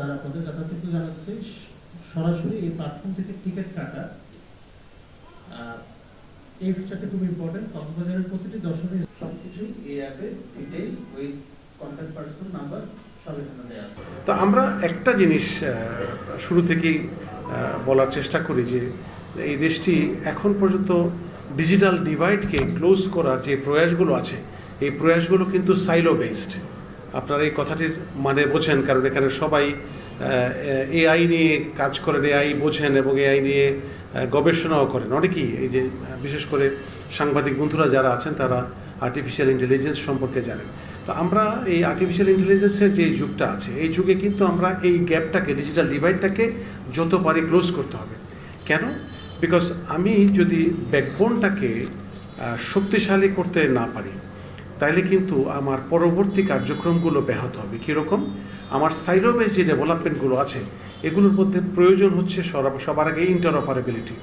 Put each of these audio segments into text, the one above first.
Sir আপনাদের কাছে থেকে জানাতে সরাসরি এই প্ল্যাটফর্ম থেকে টিকিট কাটা। এই ফিচারটা খুব ইম্পর্টেন্ট কক্সবাজারের প্রতিটি দর্শকের সবকিছু এই অ্যাপে detail with contact person number তো আমরা একটা জিনিস শুরু থেকেই বলার চেষ্টা করি যে এই দেশটি এখন পর্যন্ত ডিজিটাল ডিভাইডকে ক্লোজ করার যে প্রয়াসগুলো আছে, এই প্রয়াসগুলো কিন্তু সাইলো বেসড আপনারা এই কথাটির মানে বোঝেন কারণ এখানে সবাই এআই নিয়ে কাজ করেন এআই বোঝেন এবং এআই নিয়ে গবেষণাও করেন অনেকেই এই যে বিশেষ করে সাংবাদিক বন্ধুরা যারা আছেন তারা আর্টিফিশিয়াল ইন্টেলিজেন্স সম্পর্কে জানেন তো আমরা এই আর্টিফিশিয়াল ইন্টেলিজেন্সের যে যুগটা আছে এই যুগে কিন্তু আমরা এই গ্যাপটাকে ডিজিটাল ডিভাইডটাকে যত পারি ক্লোজ করতে হবে কেন বিকজ আমি যদি ব্যাকবোনটাকে শক্তিশালী করতে না পারি তাহলে কিন্তু আমার পরবর্তী কার্যক্রমগুলো ব্যাহত হবে। কীরকম? আমার সাইরোবেস যে ডেভেলপমেন্টগুলো আছে, এগুলোর মধ্যে প্রয়োজন হচ্ছে সবার আগে ইন্টারঅপারেবিলিটি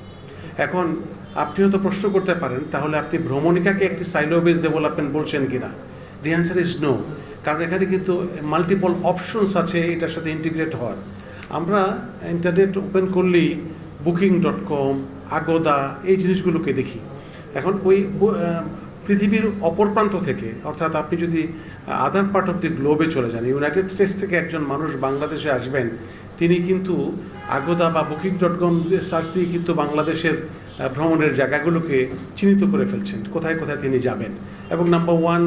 এখন আপনি হয়তো প্রশ্ন করতে পারেন, তাহলে আপনি ভ্রমণিকাকে একটি সাইলোবেস ডেভেলপমেন্ট বলছেন কিনা? দি অ্যান্সার ইজ নো কারণ এখানে কিন্তু মাল্টিপল অপশনস আছে এটার সাথে ইন্টিগ্রেট হওয়ার। আমরা ইন্টারনেট ওপেন করলেই বুকিং ডট কম আগোদা এই জিনিসগুলোকে দেখি। এখন ওই পৃথিবীর অপর প্রান্ত থেকে, অর্থাৎ আপনি যদি আদার পার্ট অফ দি গ্লোবে চলে যান ইউনাইটেড স্টেটস থেকে একজন মানুষ বাংলাদেশে আসবেন, তিনি কিন্তু আগোদা বা বুকিং ডট কম সার্চ দিয়ে কিন্তু বাংলাদেশের ভ্রমণের জায়গাগুলোকে চিহ্নিত করে ফেলছেন, কোথায় কোথায় তিনি যাবেন। এবং নাম্বার ওয়ান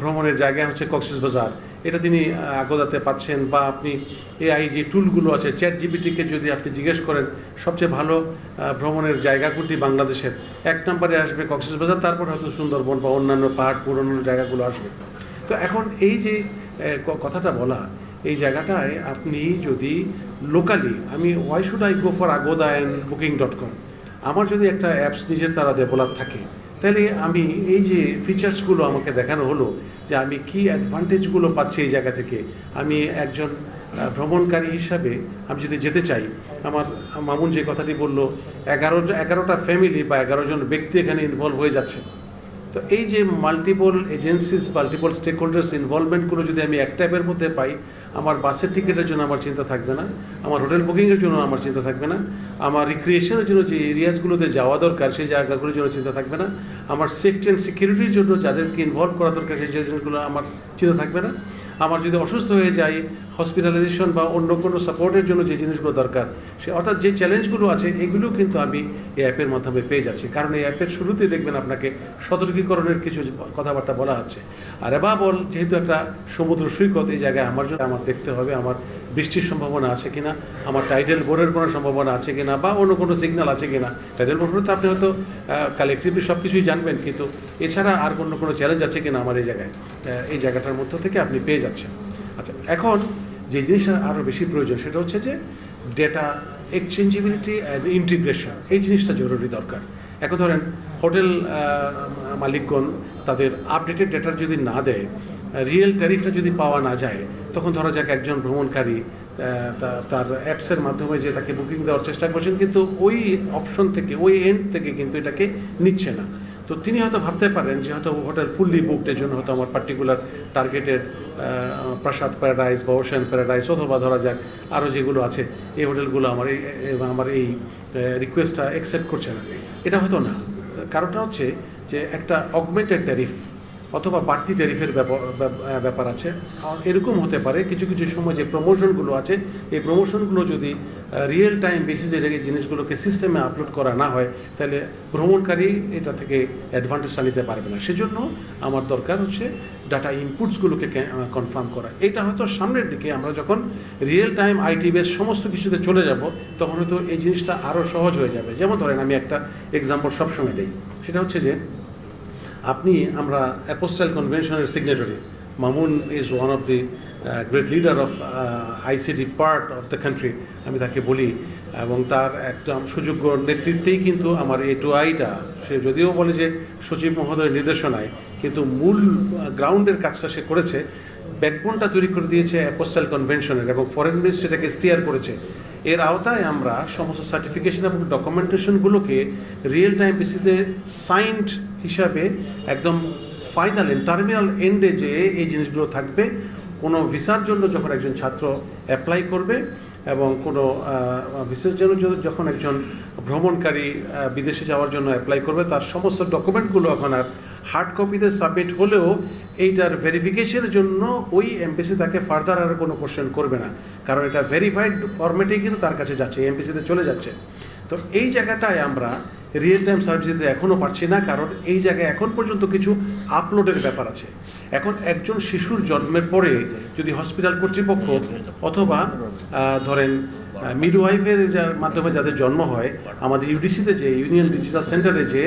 ভ্রমণের জায়গা হচ্ছে কক্সিস বাজার এটা তিনি আগোদাতে পাচ্ছেন বা আপনি এআই যে টুলগুলো আছে চ্যাট জিবিটিকে যদি আপনি জিজ্ঞেস করেন, সবচেয়ে ভালো ভ্রমণের জায়গাগুলি বাংলাদেশের? এক নম্বরে আসবে কক্সিস বাজার, তারপর হয়তো সুন্দরবন বা অন্যান্য পাহাড়, পুরনো জায়গাগুলো আসবে। তো এখন এই যে কথাটা বলা, এই জায়গাটায় আপনি যদি লোকালি আমি why should I go for Agoda and booking dot com আমার যদি একটা অ্যাপস নিজের তারা ডেভেলপ থাকে তাহলে আমি এই যে ফিচার্সগুলো আমাকে দেখানো হলো, যে আমি কি অ্যাডভান্টেজগুলো পাচ্ছি এই জায়গা থেকে, আমি একজন ভ্রমণকারী হিসাবে আমি যদি যেতে চাই, আমার মামুন যে কথাটি বলল, এগারো, এগারোটা ফ্যামিলি বা এগারো জন ব্যক্তি এখানে ইনভলভ হয়ে যাচ্ছে। তো এই যে multiple agencies multiple stakeholders ইনভলভমেন্টগুলো যদি আমি এক টাইপের মধ্যে পাই আমার বাসের টিকিটের জন্য আমার চিন্তা থাকবে না, আমার হোটেল বুকিংয়ের জন্য আমার চিন্তা থাকবে না, আমার রিক্রিয়েশনের জন্য যে এরিয়াসগুলোতে যাওয়া দরকার সেই জায়গাগুলোর জন্য চিন্তা থাকবে না, আমার সেফটি অ্যান্ড সিকিউরিটির জন্য যাদেরকে ইনভলভ করা দরকার সেই জিনিসগুলো আমার চিন্তা থাকবে না। আমার যদি অসুস্থ হয়ে যায় হসপিটালাইজেশন বা অন্য কোনো সাপোর্টের জন্য যে জিনিসগুলো দরকার, সে অর্থাৎ যে চ্যালেঞ্জগুলো আছে, এগুলো কিন্তু আমি এই অ্যাপের মাধ্যমে পেয়ে যাচ্ছি। কারণ এই অ্যাপের শুরুতেই দেখবেন আপনাকে সতর্কীকরণের কিছু কথাবার্তা বলা হচ্ছে। আর এবাবল যেহেতু একটা সমুদ্র সৈকত, এই জায়গায় আমার জন্য, আমার দেখতে হবে, আমার বৃষ্টির সম্ভাবনা আছে কিনা, আমার টাইডেল বোরের কোনো সম্ভাবনা আছে কিনা বা অন্য কোনো সিগন্যাল আছে কিনা। টাইডেল বোর তো আপনি হয়তো কালেকটিভলি সব কিছুই জানবেন কিন্তু এছাড়া আর অন্য কোনো চ্যালেঞ্জ আছে কিনা আমার এই জায়গায় এই জায়গাটার মধ্য থেকে আপনি পেয়ে যাচ্ছেন। আচ্ছা এখন যে জিনিসটা আরও বেশি প্রয়োজন সেটা হচ্ছে যে ডেটা এক্সচেঞ্জেবিলিটি অ্যান্ড ইন্টিগ্রেশন এই জিনিসটা জরুরি দরকার। এখন ধরেন হোটেল মালিকগণ তাদের আপডেটেড ডেটা যদি না দেয় রিয়েল ট্যারিফটা যদি পাওয়া না যায়, তখন ধরা যাক একজন ভ্রমণকারী তার অ্যাপসের মাধ্যমে যে তাকে বুকিং দেওয়ার চেষ্টা করছেন, কিন্তু ওই অপশন থেকে, ওই এন্ড থেকে কিন্তু এটাকে নিচ্ছে না। তো তিনি হয়তো ভাবতে পারেন যে হয়তো হোটেল ফুললি বুকড জন্য হয়তো আমার পার্টিকুলার টার্গেটের প্রাসাদ প্যারাডাইস বা ওশান প্যারাডাইস অথবা ধরা যাক আরও যেগুলো আছে, এই হোটেলগুলো আমার এই আমার এই রিকোয়েস্টটা অ্যাকসেপ্ট করছে না। এটা হয়তো না। কারণটা হচ্ছে যে একটা অগমেন্টেড ট্যারিফ অথবা বাড়তি ট্যারিফের ব্যাপার আছে। এরকম হতে পারে, কিছু কিছু সময় যে প্রমোশনগুলো আছে, এই প্রমোশনগুলো যদি রিয়েল টাইম বেসিসে রেখে জিনিসগুলোকে সিস্টেমে আপলোড করা না হয়, তাহলে ভ্রমণকারী এটা থেকে অ্যাডভান্টেজটা নিতে পারবে না। সেজন্য আমার দরকার হচ্ছে ডাটা ইনপুটসগুলোকে কনফার্ম করা। এটা হয়তো সামনের দিকে আমরা যখন রিয়েল টাইম আইটি বেস সমস্ত কিছুতে চলে যাব, তখন হয়তো এই জিনিসটা আরও সহজ হয়ে যাবে। যেমন ধরেন আমি একটা এক্সাম্পল সবসময় দিই। সেটা হচ্ছে যে আপনি আমরা অ্যাপোস্টাইল কনভেনশনের signatory Mamun is one of the great leader of ICD part of the country আমি তাকে বলি, এবং তার একদম সুযোগ্য নেতৃত্বেই কিন্তু আমার এই টু আইটা সে যদিও বলে যে সচিব মহোদয়ের নির্দেশনায়, কিন্তু মূল গ্রাউন্ডের কাজটা সে করেছে। ব্যাকবোনটা তৈরি করে দিয়েছে অ্যাপোস্টাইল কনভেনশনের এবং ফরেন মিনিস্ট্রি এটাকে স্টিয়ার করেছে। এর আওতায় আমরা সমস্ত সার্টিফিকেশন এবং ডকুমেন্টেশনগুলোকে রিয়েল টাইম বেসিসে সাইন্ড হিসাবে একদম ফাইনাল এন্ড টার্মিনাল এন্ডে যে এই জিনিসগুলো থাকবে। কোনো ভিসার জন্য যখন একজন ছাত্র অ্যাপ্লাই করবে এবং কোনো ভিসার জন্য যখন একজন ভ্রমণকারী বিদেশে যাওয়ার জন্য অ্যাপ্লাই করবে, তার সমস্ত ডকুমেন্টগুলো এখন আর হার্ড কপিতে সাবমিট হলেও এইটার ভেরিফিকেশনের জন্য ওই এমবিসি তাকে ফার্দার আর কোনো কোশ্চেন করবে না। কারণ এটা ভেরিফাইড ফরম্যাটেই কিন্তু তার কাছে যাচ্ছে এমবিসিতে চলে যাচ্ছে। তো এই জায়গাটায় আমরা রিয়েল টাইম সার্ভিস দিতে এখনও পারছি না, কারণ এই জায়গায় এখন পর্যন্ত কিছু আপলোডের ব্যাপার আছে। এখন একজন শিশুর জন্মের পরে যদি হসপিটাল কর্তৃপক্ষ অথবা ধরেন মিডওয়াইফের যার মাধ্যমে যাদের জন্ম হয়, আমাদের ইউডিসিতে যে ইউনিয়ন ডিজিটাল সেন্টারে যে,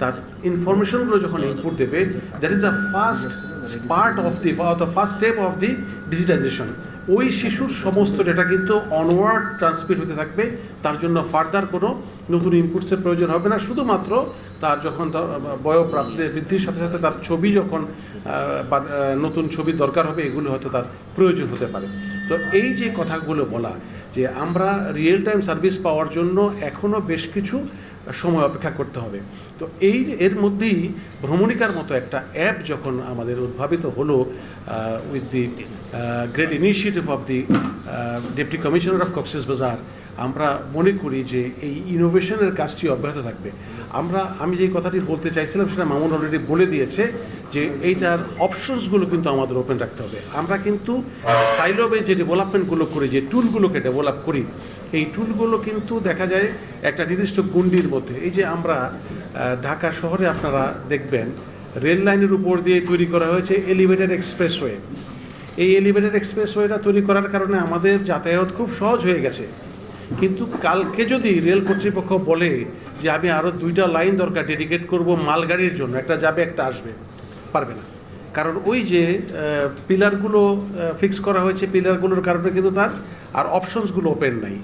তার ইনফরমেশনগুলো যখন ইনপুট দেবে that is the first part of the the first step of the digitization ওই শিশুর সমস্ত ডেটা কিন্তু অনওয়ার্ড ট্রান্সমিট হতে থাকবে, তার জন্য ফার্দার কোনো নতুন ইনপুটসের প্রয়োজন হবে না। শুধুমাত্র তার যখন তার বয়প্রাপ্তি বৃদ্ধির সাথে সাথে তার ছবি যখন নতুন ছবির দরকার হবে, এগুলো হয়তো তার প্রয়োজন হতে পারে। তো এই যে কথাগুলো বলা যে আমরা রিয়েল টাইম সার্ভিস পাওয়ার জন্য এখনও বেশ কিছু সময় অপেক্ষা করতে হবে। তো এই এর মধ্যেই ভ্রমণিকার মতো একটা অ্যাপ যখন আমাদের উদ্ভাবিত হলো with the great initiative of the deputy commissioner of Cox's Bazar আমরা মনে করি যে এই ইনোভেশনের কাজটি অব্যাহত থাকবে। আমরা, আমি যে কথাটি বলতে চাইছিলাম সেটা মামুন অলরেডি বলে দিয়েছে যে এইটার অপশনসগুলো কিন্তু আমাদের ওপেন রাখতে হবে। আমরা কিন্তু সাইলোবে যে ডেভেলপমেন্টগুলো করি, যে টুলগুলোকে ডেভেলপ করি, এই টুলগুলো কিন্তু দেখা যায় একটা নির্দিষ্ট গুন্ডির মধ্যে। এই যে আমরা ঢাকা শহরে আপনারা দেখবেন, রেল লাইনের উপর দিয়ে তৈরি করা হয়েছে এলিভেটেড এক্সপ্রেসওয়ে এই এলিভেটেড এক্সপ্রেসওয়েটা তৈরি করার কারণে আমাদের যাতায়াত খুব সহজ হয়ে গেছে। কিন্তু কালকে যদি রেল কর্তৃপক্ষ বলে যে আমি আরও দুইটা লাইন দরকার ডেডিকেট করব মালগাড়ির জন্য, একটা যাবে, একটা আসবে, পারবে না। কারণ ওই যে পিলারগুলো ফিক্স করা হয়েছে পিলারগুলোর কারণে কিন্তু তার আর অপশনসগুলো ওপেন নাই।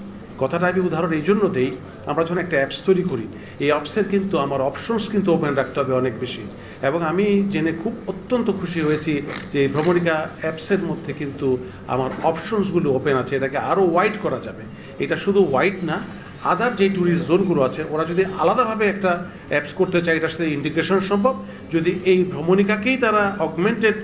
কথাটা আমি উদাহরণ এই জন্য দেই, আমরা যখন একটা অ্যাপস তৈরি করি, এই অ্যাপসের কিন্তু আমার অপশনস কিন্তু ওপেন রাখতে হবে অনেক বেশি। এবং আমি জেনে খুব অত্যন্ত খুশি হয়েছি যে এই ভ্রমণিকা অ্যাপসের মধ্যে কিন্তু আমার অপশনসগুলো ওপেন আছে, এটাকে আরও ওয়াইড করা যাবে। এটা শুধু হোয়াইট না আদার যে ট্যুরিস্ট জোনগুলো আছে, ওরা যদি আলাদাভাবে একটা অ্যাপস করতে চায়, এটার সাথে ইন্টিগ্রেশন সম্ভব। যদি এই ভ্রমণিকাকেই তারা অগমেন্টেড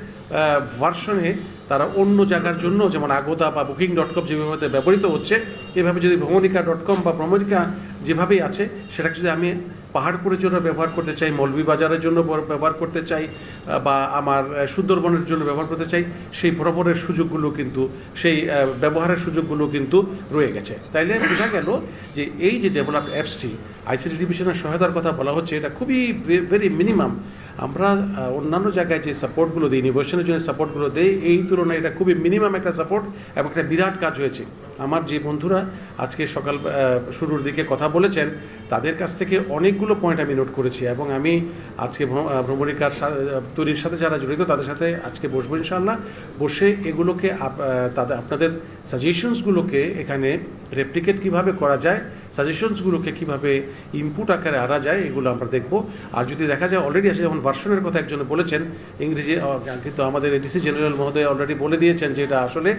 ভার্সনে তারা অন্য জায়গার জন্য, যেমন আগোদা বা বুকিং ডট কম যেভাবে ব্যবহৃত হচ্ছে, এভাবে যদি ভ্রমণিকা ডট কম বা ভ্রমণিকা যেভাবেই আছে, সেটাকে যদি আমি পাহাড়পুরের জন্য ব্যবহার করতে চাই মৌলভীবাজারের জন্য ব্যবহার করতে চাই বা আমার সুন্দরবনের জন্য ব্যবহার করতে চাই, সেই ভ্রমণের সুযোগগুলো কিন্তু, সেই ব্যবহারের সুযোগগুলো কিন্তু রয়ে গেছে। তাইলে বোঝা গেল যে এই যে ডেভেলপ অ্যাপসটি আইসিটি ডিভিশনের সহায়তার কথা বলা হচ্ছে, এটা খুবই ভেরি মিনিমাম। আমরা অন্যান্য জায়গায় যে সাপোর্টগুলো দিই, ইনোভেশনের জন্য সাপোর্টগুলো দেই, এই তুলনায় এটা খুবই মিনিমাম একটা সাপোর্ট এবং একটা বিরাট কাজ হয়েছে। আমার যে বন্ধুরা আজকে সকাল শুরুর দিকে কথা বলেছেন, তাদের কাছ থেকে অনেকগুলো পয়েন্ট আমি নোট করেছি এবং আমি আজকে ভ্রমণিকার তৈরির সাথে যারা জড়িত, তাদের সাথে আজকে বসবো ইনশাল্লাহ বসে এগুলোকে তাদের আপনাদের সাজেশনসগুলোকে এখানে রেপ্লিকেট কীভাবে করা যায় সাজেশনসগুলোকে কীভাবে ইনপুট আকারে আনা যায়, এগুলো আমরা দেখব। আর যদি দেখা যায় অলরেডি আছে, যেমন ভার্সনের কথা একজনে বলেছেন, ইংরেজি কিন্তু আমাদের এডিসি জেনারেল মহোদয় অলরেডি বলে দিয়েছেন যে এটা আসলে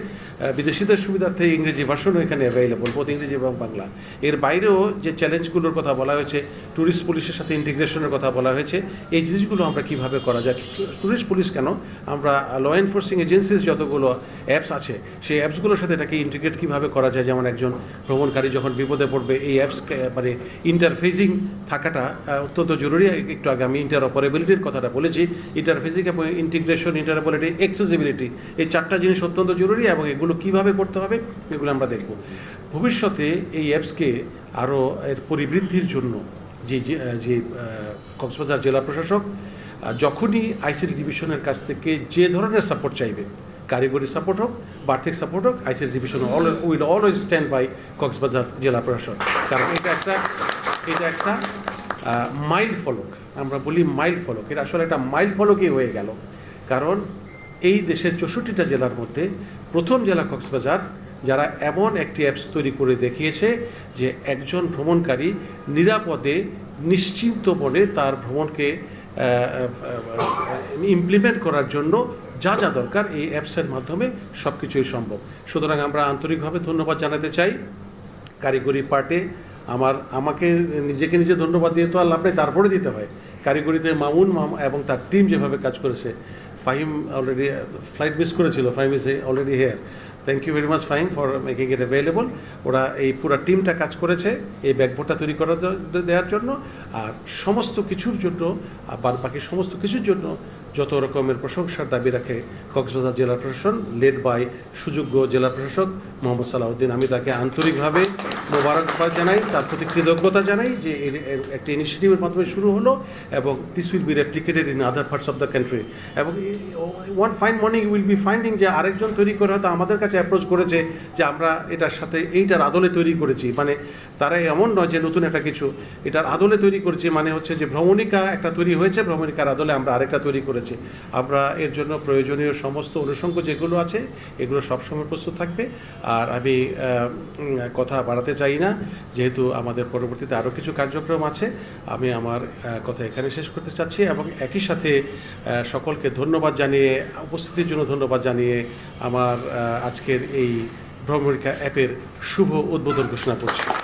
বিদেশিদের সুবিধার্থে ইংরেজি ভার্সনও এখানে অ্যাভেলেবল বোধ ইংরেজি এবং বাংলা। এর বাইরেও যে চ্যালেঞ্জগুলোর কথা বলা হয়েছে ট্যুরিস্ট পুলিশের সাথে ইন্টিগ্রেশনের কথা বলা হয়েছে, এই জিনিসগুলো আমরা কীভাবে করা যায়? ট্যুরিস্ট পুলিশ কেন? আমরা ল এনফোর্সিং এজেন্সিস যতগুলো অ্যাপস আছে, সেই অ্যাপসগুলোর সাথে এটাকে ইন্টিগ্রেট কীভাবে করা যায়? যেমন একজন ভ্রমণকারী যখন বিপদে পড়বে, এই অ্যাপস মানে ইন্টারফেসিং থাকাটা অত্যন্ত জরুরি। একটু আগে আমি ইন্টার অপারেবিলিটির কথাটা বলেছি। ইন্টারফেসিং এবং ইন্টিগ্রেশন ইন্টারঅপারেবিলিটি অ্যাক্সেসিবিলিটি এই চারটা জিনিস অত্যন্ত জরুরি এবং এগুলো কীভাবে করতে হবে, এগুলো আমরা দেখব। ভবিষ্যতে এই অ্যাপসকে আরও এর পরিবৃদ্ধির জন্য যে, যে- কক্সবাজার জেলা প্রশাসক যখনই আইসিডি ডিভিশনের কাছ থেকে যে ধরনের সাপোর্ট চাইবে, কারিগরি সাপোর্ট হোক বার্থিক সাপোর্ট হোক, ICD division will always stand by Cox's Bazar জেলা প্রশাসন কারণ এটা একটা এটা একটা মাইল ফলক, আমরা বলি মাইল ফলক। এটা আসলে একটা মাইল ফলকই হয়ে গেল। কারণ এই দেশের চৌষট্টিটা জেলার মধ্যে প্রথম জেলা কক্সবাজার, যারা এমন একটি অ্যাপস তৈরি করে দেখিয়েছে যে একজন ভ্রমণকারী নিরাপদে নিশ্চিন্ত মনে তার ভ্রমণকে ইমপ্লিমেন্ট করার জন্য যা যা দরকার এই অ্যাপসের মাধ্যমে সব কিছুই সম্ভব। সুতরাং আমরা আন্তরিকভাবে ধন্যবাদ জানাতে চাই। কারিগরি পার্টে আমার, আমাকে নিজেকে নিজে ধন্যবাদ দিয়ে তো আর লাভ নেই, তারপরে দিতে হয়। কারিগরিতে মামুন, মাম, এবং তার টিম যেভাবে কাজ করেছে, ফাহিম অলরেডি ফ্লাইট মিস করেছিল, Fahim is already here thank you very much Fahim for making it available ওরা এই পুরো টিমটা কাজ করেছে, এই ব্যাকবোর্ডটা তৈরি করা দেওয়ার জন্য। আর সমস্ত কিছুর জন্য, আর বাকি সমস্ত কিছুর জন্য যত রকমের প্রশংসার দাবি রাখে কক্সবাজার জেলা প্রশাসন লেড বাই সুযোগ্য জেলা প্রশাসক মোহাম্মদ সালাউদ্দিন, আমি তাকে আন্তরিকভাবে মোবারকবাদ জানাই, তার প্রতি কৃতজ্ঞতা জানাই যে একটি ইনিশিয়েটিভের মাধ্যমে শুরু হলো এবং this will be replicated in other parts of the country এবং one fine morning will be finding যে আরেকজন তৈরি করে হয়তো আমাদের কাছে অ্যাপ্রোচ করেছে যে আমরা এটার সাথে, এইটার আদলে তৈরি করেছি। মানে তারা এমন নয় যে নতুন একটা কিছু, এটার আদলে তৈরি করেছি মানে হচ্ছে যে ভ্রমণিকা একটা তৈরি হয়েছে, ভ্রমণিকার আদলে আমরা আরেকটা তৈরি করেছি। আমরা এর জন্য প্রয়োজনীয় সমস্ত অনুষঙ্গ যেগুলো আছে, এগুলো সবসময় প্রস্তুত থাকবে। আর আমি কথা বাড়াতে চাই না, যেহেতু আমাদের পরবর্তীতে আরও কিছু কার্যক্রম আছে, আমি আমার কথা এখানে শেষ করতে চাচ্ছি এবং একই সাথে সকলকে ধন্যবাদ জানিয়ে, উপস্থিতির জন্য ধন্যবাদ জানিয়ে আমার আজকের এই ভ্রমণিকা অ্যাপের শুভ উদ্বোধন ঘোষণা করছি।